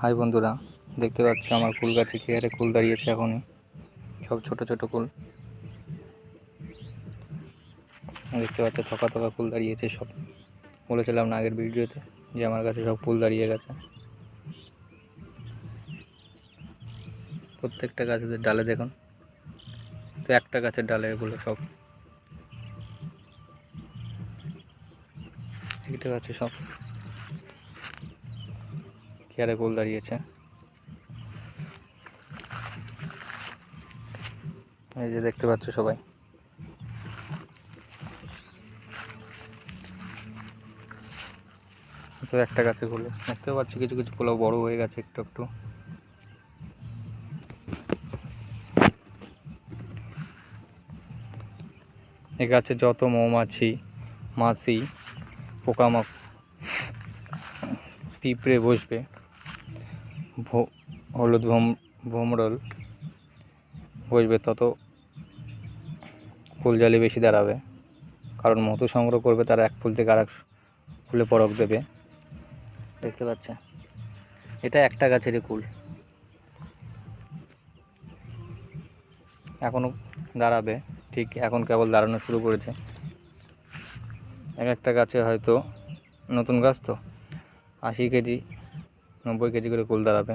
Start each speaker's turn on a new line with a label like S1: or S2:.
S1: High বন্ধুরা, দেখতে পাচ্ছ আমার কুল গাছে কি হারে কুল দাঁড়িয়েছে এখনই। সব ছোট ছোট কুল দেখতে পাচ্ছ থকা থকা কুল দাঁড়িয়েছে সব। বলেছিলাম না আগের ভিডিওতে যে আমার কাছে সব ফুল দাঁড়িয়ে গেছে। প্রত্যেকটা গাছের ডালে দেখুন। তো একটা গাছের ডালে এগুলো সব। দেখতে পাচ্ছ সব। খেয়ারে গোল দাঁড়িয়েছে। এই যে দেখতে পাচ্ছ সবাই। তো একটা গাছে গুলো। দেখতে পাচ্ছ কিছু কিছু গুলো বড় হয়ে গেছে একটু একটু। এ গাছে যত মৌমাছি, মাছি পোকামাক পিঁপড়ে বসবে হলুদ ভোম, ভোমরল বসবে তত ফুলজালি বেশি দাঁড়াবে। কারণ মধু সংগ্রহ করবে তারা এক ফুল থেকে আর এক ফুলে পরক দেবে। দেখতে পাচ্ছে? এটা একটা গাছেরই কুল। এখনও দাঁড়াবে, ঠিক এখন কেবল দাঁড়ানো শুরু করেছে। এক একটা গাছে হয়তো নতুন গাছ তো? আশি কেজি নব্বই কেজি করে কুল দাঁড়াবে।